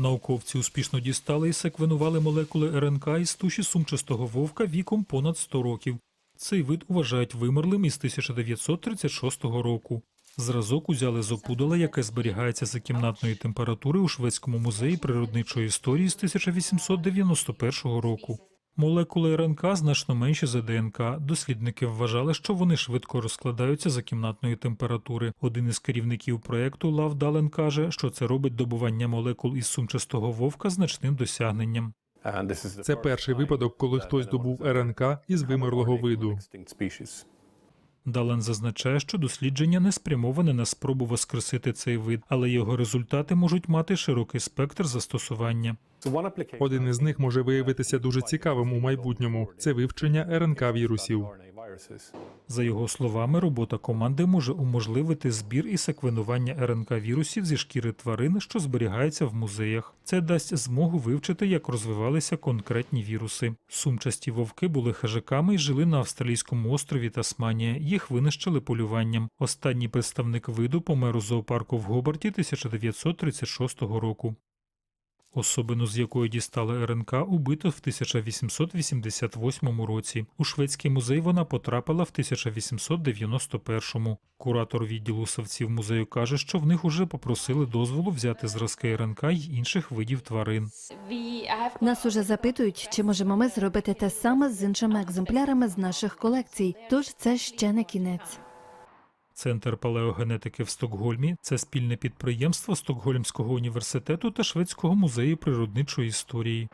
Науковці успішно дістали і секвенували молекули РНК із туші сумчастого вовка віком понад 100 років. Цей вид вважають вимерлим із 1936 року. Зразок узяли з опудала, яке зберігається за кімнатної температури у Шведському музеї природничої історії з 1891 року. Молекули РНК значно менші за ДНК. Дослідники вважали, що вони швидко розкладаються за кімнатної температури. Один із керівників проекту Лав Дален каже, що це робить добування молекул із сумчастого вовка значним досягненням. Це перший випадок, коли хтось добув РНК із вимерлого виду. Дален зазначає, що дослідження не спрямоване на спробу воскресити цей вид, але його результати можуть мати широкий спектр застосування. Один із них може виявитися дуже цікавим у майбутньому. Це вивчення РНК вірусів. За його словами, робота команди може уможливити збір і секвенування РНК вірусів зі шкіри тварин, що зберігається в музеях. Це дасть змогу вивчити, як розвивалися конкретні віруси. Сумчасті вовки були хижаками і жили на австралійському острові Тасманія. Їх винищили полюванням. Останній представник виду помер у зоопарку в Гобарті 1936 року. Особину, з якої дістали РНК, убито в 1888 році. У шведський музей вона потрапила в 1891. Куратор відділу савців музею каже, що в них уже попросили дозволу взяти зразки РНК й інших видів тварин. Нас уже запитують, чи можемо ми зробити те саме з іншими екземплярами з наших колекцій. Тож це ще не кінець. Центр палеогенетики в Стокгольмі це спільне підприємство Стокгольмського університету та Шведського музею природничої історії.